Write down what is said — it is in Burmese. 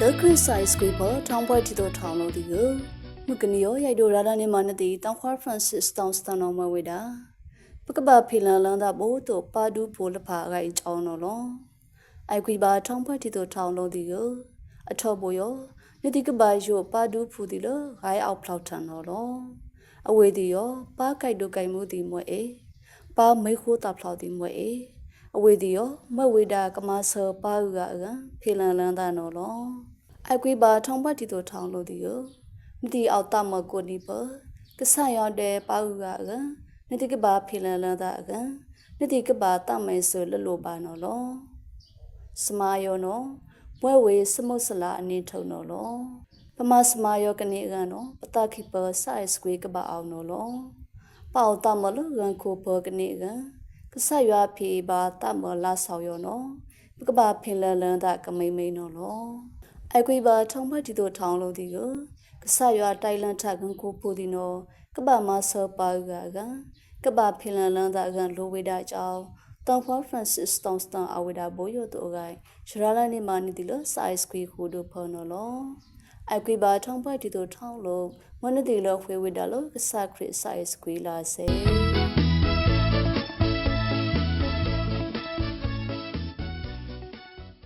The Criticize Scribble ထောင်ပွဲတီတို့ထောင်လို့ဒီကိုမကနီယောရိုက်တို့ရာဒါနေမနတီတောင်ခွာ Francis တောင်စတန်တော်မဝေတာပကပဖီလန်လန်တာဘို့တို့ပါဒူဖိုလဖာဂိုင်ချောင်းတော်လောအိုက်ခွေပါထောင်ပွဲတီတို့ထောင်လို့ဒီကိုအထော့ဘိုယောနေတိကဘာယိုပါဒူဖူဒီလဂိုင်အောက်ဖလောက်ထန်တော်လောအဝေဒီယောပါကြိုက်တို့ကြိုင်မှုဒီမွဲအေပါမိခိုးတာဖလောက်ဒီမွဲအေ အဝေဒီယောမဝေတာကမဆာပါဥကအကဖီလန်လန်တာနော်လောအကွေပါထောင်ပတ်တီတို့ထောင်လို့ဒီကိုမတီအောက်တမကိုနီပကဆရတဲ့ပါဥကအကနတိကပါဖီလန်လန်တာအကနတိကပါတမဲဆိုလလို့ပါနော်လောစမာယောနော်ဘွဲဝေစမုတ်စလာအနေထုံနော်လောပမစမာယောကနေကနော်ပတခိပဆိုင်စကွေကပါအောင်နော်လောပေါတမလရန်ကိုပကနေက ကဆရွာဖီပါတမလာဆောက်ယောနော်ပကပါဖင်လန်လန်တာကမိမ့်မိန်နော်လောအကွေပါထောင်ဖတ်တီတို့ထောင်လို့ဒီကိုကဆရွာတိုင်လန်ထကန်ကိုပူဒီနော်ကပမဆောပါကကကပဖင်လန်လန်တာကန်လိုဝေတာကြောင်းတောင်ဖွာဖရန်စစ်တောင်စတန်အဝေဒါဘိုယိုတိုဂိုင်ရှရာလာနေမာနီတီလစိုက်စကွီခိုဒိုဖာနော်လောအကွေပါထောင်ဖတ်တီတို့ထောင်လို့မနတိလခွေဝေတာလို့ကဆခရစ်စိုက်စကွီလာစေ